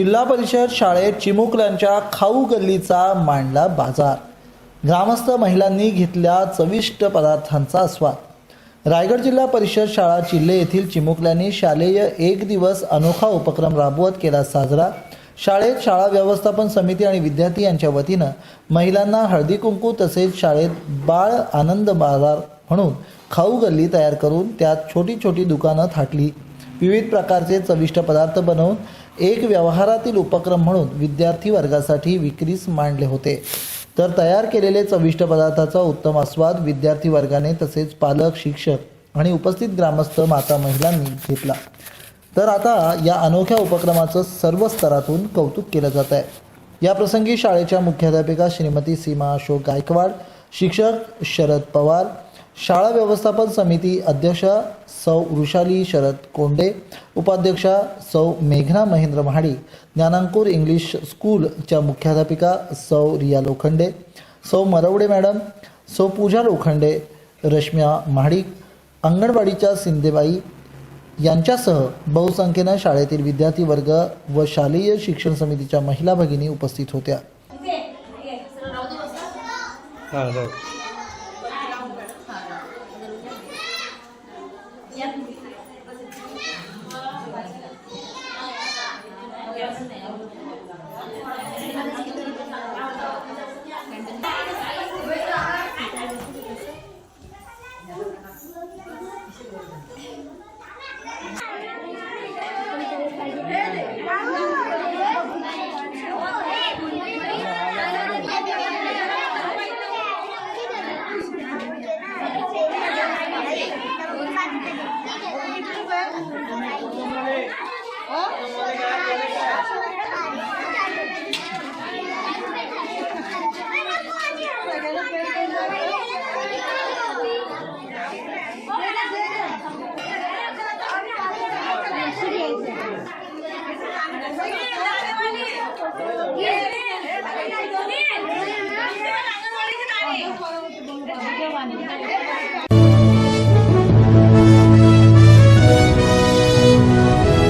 जिल्हा परिषद शाळेत चिमुकल्यांच्या खाऊ गल्लीचा मांडला बाजार. ग्रामस्थ महिलांनी घेतल्या चविष्ट पदार्थांचा आस्वाद रायगड जिल्हा परिषद शाळा चिल्ले येथील चिमुकल्यांनी शालेय एक दिवस अनोखा उपक्रम राबवत केला साजरा. शाळेत शाळा व्यवस्थापन समिती आणि विद्यार्थी यांच्या वतीनं महिलांना हळदी कुंकू तसेच शाळेत बाळ आनंद बाजार म्हणून खाऊ गल्ली तयार करून त्यात छोटी छोटी दुकानं थाटली. विविध प्रकारचे चविष्ट पदार्थ बनवून एक व्यवहारातील उपक्रम म्हणून विद्यार्थी वर्गासाठी विक्रीस मांडले होते. तर तयार केलेले चविष्ट पदार्थाचा उत्तम आस्वाद विद्यार्थी वर्गाने तसेच पालक शिक्षक आणि उपस्थित ग्रामस्थ माता महिलांनी घेतला. तर आता या अनोख्या उपक्रमाचं सर्व स्तरातून कौतुक केलं जात आहे. या प्रसंगी शाळेच्या मुख्याध्यापिका श्रीमती सीमा अशोक गायकवाड शिक्षक शरद पवार शाळा व्यवस्थापन समिती अध्यक्षा सौ वृषाली शरद कोंडे उपाध्यक्षा सौ मेघना महेंद्र महाडी ज्ञानांकुर इंग्लिश स्कूलच्या मुख्याध्यापिका सौ रिया लोखंडे सौ मरवडे मॅडम सौ पूजा लोखंडे रश्म्या महाडिक अंगणवाडीच्या सिंदेबाई यांच्यासह बहुसंख्येनं शाळेतील विद्यार्थी वर्ग व शालेय शिक्षण समितीच्या महिला भगिनी उपस्थित होत्या.